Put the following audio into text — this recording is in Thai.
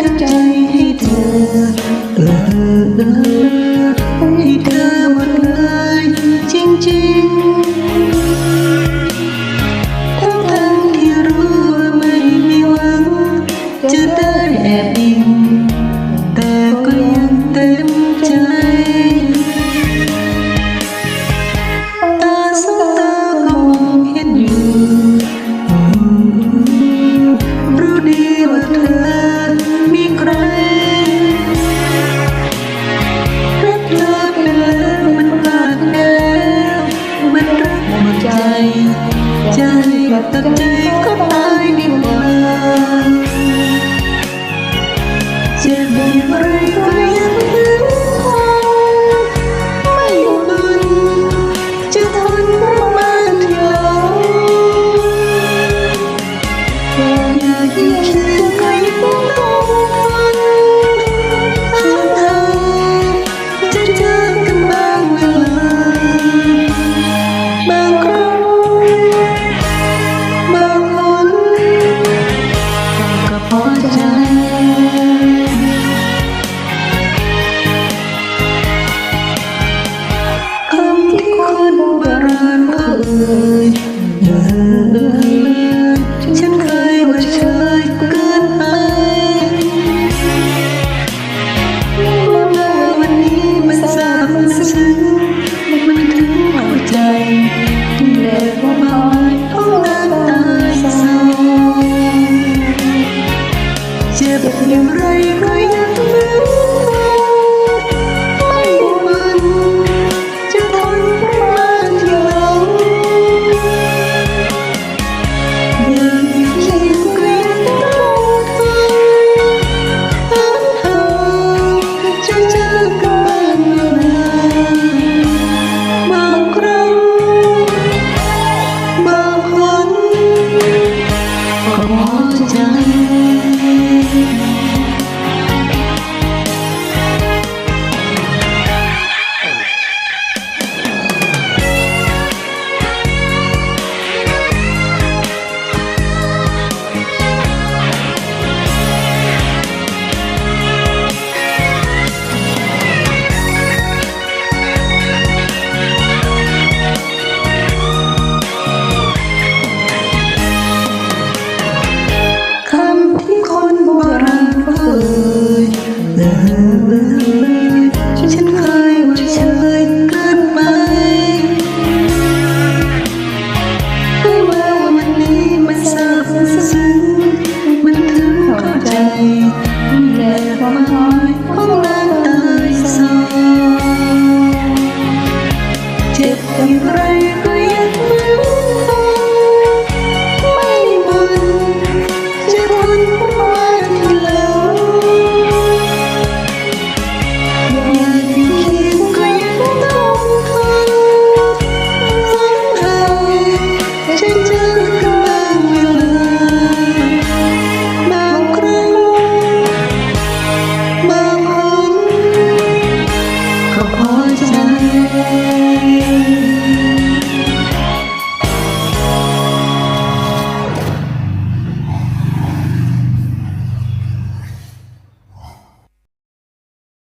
ทั้งใจให้เธอเออเออให้เธอหมดเลยจริงๆทั้งทั้งที่รู้ว่าไม่มีหวังจะได้แอบดี chơi và tất trí có tay đi mà Trên đường rơi 我嫁衣